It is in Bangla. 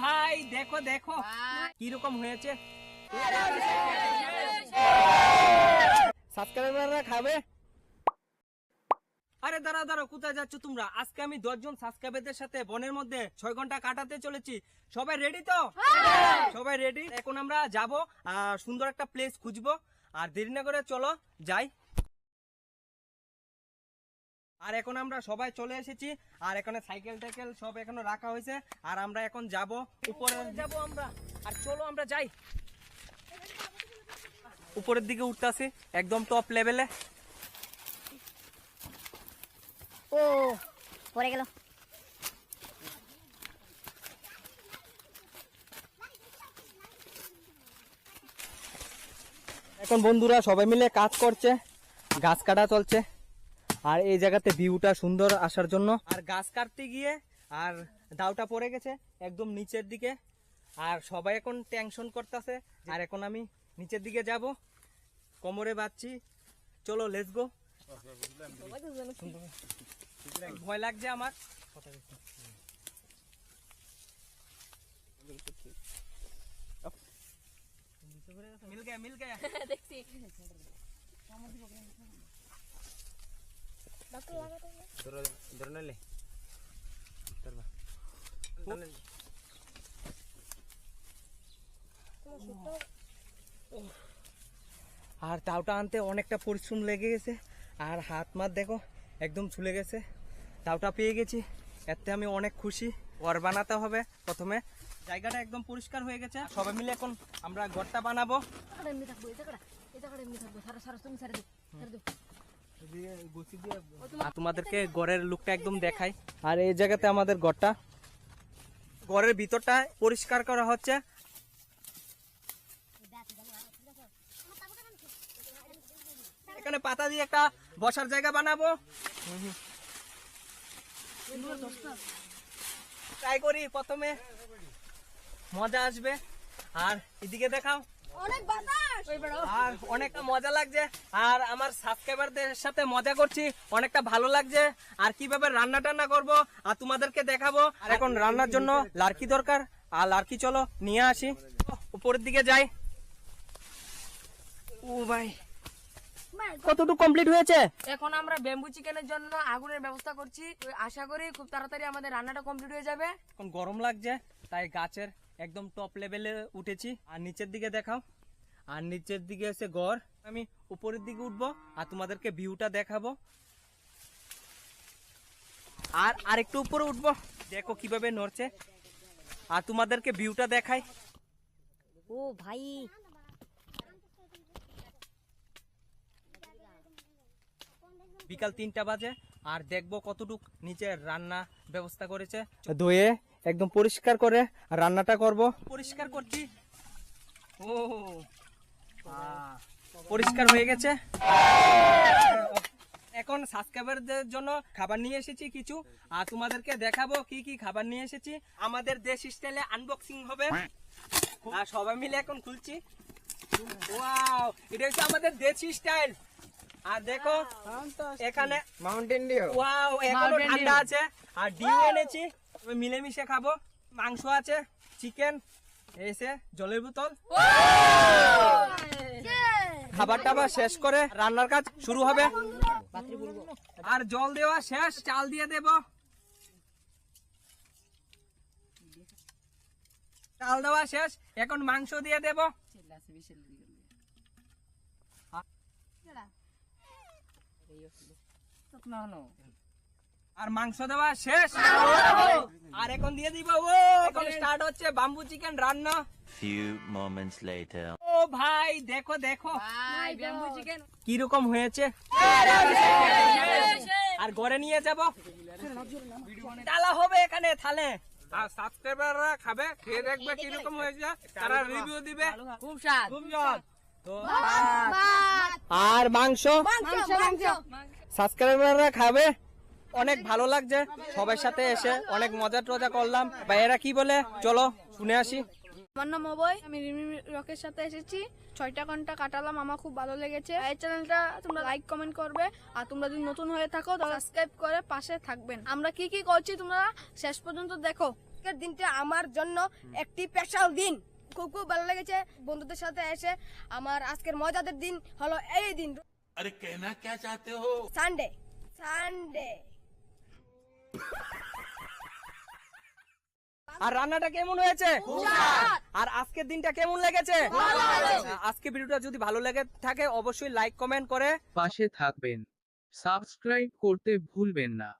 ভাই দেখো দেখো। কীরকম হয়েছে? সাবস্ক্রাইবাররা খাবে? আরে দাঁড়া দাঁড়া কোথায় যাচ্ছ তোমরা? আজকে আমি দশজন সাবস্ক্রাইবারদের সাথে বনের মধ্যে ছয় ঘণ্টা কাটাতে চলেছি। সবাই রেডি তো? সবাই রেডি এখন আমরা যাব আর সুন্দর একটা প্লেস খুঁজবো। আর দেরি না করে চলো যাই। আর এখন আমরা সবাই চলে এসেছি আর এখানে সাইকেল টাইকেল সব এখনও রাখা হয়েছে আর আমরা এখন যাব উপরে। যাব আমরা আর চলো আমরা যাই। উপরের দিকে উঠতেছি একদম টপ লেভেলে ও পড়ে গেল। এখন বন্ধুরা সবাই মিলে কাজ করছে গাছ কাটা চলছে। আর এই জায়গাতে ভিউটা সুন্দর আসার জন্য। আর গাছ কাটতে গিয়ে আর দাওটা পড়ে গেছে একদম নিচের দিকে। আর সবাই এখন টেনশন করতেছে আর এখন আমি নিচের দিকে যাব। কোমরে বাচ্ছি চলো লেটস গো ভয় লাগছে আমার। মিল গয়া মিল গয়া দেখছি। ধরনালে আর তাওটা আনতে অনেকটা পরিশ্রম লেগে গেছে। আর হাত মাত দেখো একদম ছুলে গেছে। তাওটা পেয়ে গেছি। এতে আমি অনেক খুশি। ঘর বানাতে হবে প্রথমে। জায়গাটা একদম পরিষ্কার হয়ে গেছে। সবাই মিলে এখন আমরা ঘরটা বানাবো। তোমাদেরকে ঘরের লুকটা একদম দেখাই। আর এই জায়গাতে আমাদের গড়টা ঘরের ভিতরটা পরিষ্কার করা হচ্ছে। এখানে পাতা দিয়ে একটা বসার জায়গা বানাবো। ট্রাই করি প্রথমে। মজা আসবে। আর এদিকে দেখাও। অনেক বাতাস। আর অনেকটা মজা লাগছে। আর আমার সাবস্ক্রাইবারদের সাথে মজা করছি অনেকটা ভালো লাগছে। আর কীভাবে রান্না টান্না করব আর তোমাদেরকে দেখাবো। আর এখন রান্নার জন্য লার্কি দরকার। আর লার্কি চলো নিয়ে আসি। উপরের দিকে যাই। ও ভাই কতটুকু কমপ্লিট হয়েছে? এখন আমরা ব্যাম্বু চিকেনের জন্য আগুনের ব্যবস্থা করছি। আশা করি খুব তাড়াতাড়ি আমাদের রান্নাটা কমপ্লিট হয়ে যাবে। এখন গরম লাগছে তাই গাছের একদম টপ লেভেলে উঠেছি। আর নিচের দিকে দেখাও। আর নিচের দিকে এসে ঘর আমি উপরের দিকে উঠবো আর তোমাদেরকে ভিউটা দেখাবো। আর আরেকটু উপরে উঠবো। দেখো কীভাবে নড়ছে। আর তোমাদেরকে ভিউটা দেখাই। ও ভাই। বিকাল তিনটা বাজে। আর দেখব কতটুক নিচে রান্না ব্যবস্থা করেছে। ধুয়ে একদম পরিষ্কার করে রান্নাটা করব পরিষ্কার করছি ও পরিষ্কার হয়ে গেছে এখন সাবস্ক্রাইবারদের জন্য খাবার নিয়ে এসেছি কিছু আর তোমাদেরকে দেখাবো কি কি খাবার নিয়ে এসেছি আমাদের দেশ স্টাইলে আনবক্সিং হবে আর সবাই মিলে এখন খুলছি ওয়াও এটা হচ্ছে আমাদের দেশি স্টাইল আর দেখো এখানে মাউন্টেন ডিউ ওয়াও এখনও ঠান্ডা আছে আর ডিম এনেছি মিলেমিশে খাব। মাংস আছে চিকেন এসে জলের বোতল। খাবার টাবার শেষ করে রান্নার কাজ শুরু হবে। আর জল দেওয়া শেষ, চাল দিয়ে দেব। চাল দেওয়া শেষ, এখন মাংস দিয়ে দেব। আর মাংস দেওয়া শেষ। আর এখন দিয়ে দিব ও এখন স্টার্ট হচ্ছে বাম্বু চিকেন রান্না। Few moments later. ও ভাই দেখো দেখো। ভাই ব্যাম্বু চিকেন কীরকম হয়েছে? আর ঘরে নিয়ে যাব? ডালা হবে এখানে থালে। আর সাবস্ক্রাইবাররা খাবে খেয়ে দেখবে কীরকম হয়েছে তারা রিভিউ দিবে। খুব স্বাদ। খুব তো আর মাংস? সাবস্ক্রাইবাররা খাবে? অনেক ভালো লাগছে। সবার সাথে এসে অনেক মজা টজা করলাম। ভাইয়েরা কি বলে? চলো শুনে আসি। আমার নাম অবয় আমি রিমি রকের সাথে এসেছি। ছয়টা ঘণ্টা কাটালাম আমার খুব ভালো লেগেছে। এই চ্যানেলটা তোমরা লাইক কমেন্ট করবে। আর তোমরা যদি নতুন হয়ে থাকো তো সাবস্ক্রাইব করে পাশে থাকবেন। আমরা কি কি করছি তোমরা? শেষ পর্যন্ত দেখো। আজকের দিনটা আমার জন্য একটি স্পেশাল দিন। খুব খুব ভালো লেগেছে বন্ধুদের সাথে এসে। আমার আজকের মজাদের দিন হলো এই দিন। আরে কেনা কে চাতে হো? সানডে সানডে আর রান্নাটা কেমন হয়েছে? আর আজকের দিনটা কেমন লেগেছে? আজকে ভিডিওটা যদি ভালো লেগে থাকে অবশ্যই লাইক কমেন্ট করে পাশে থাকবেন। সাবস্ক্রাইব করতে ভুলবেন না।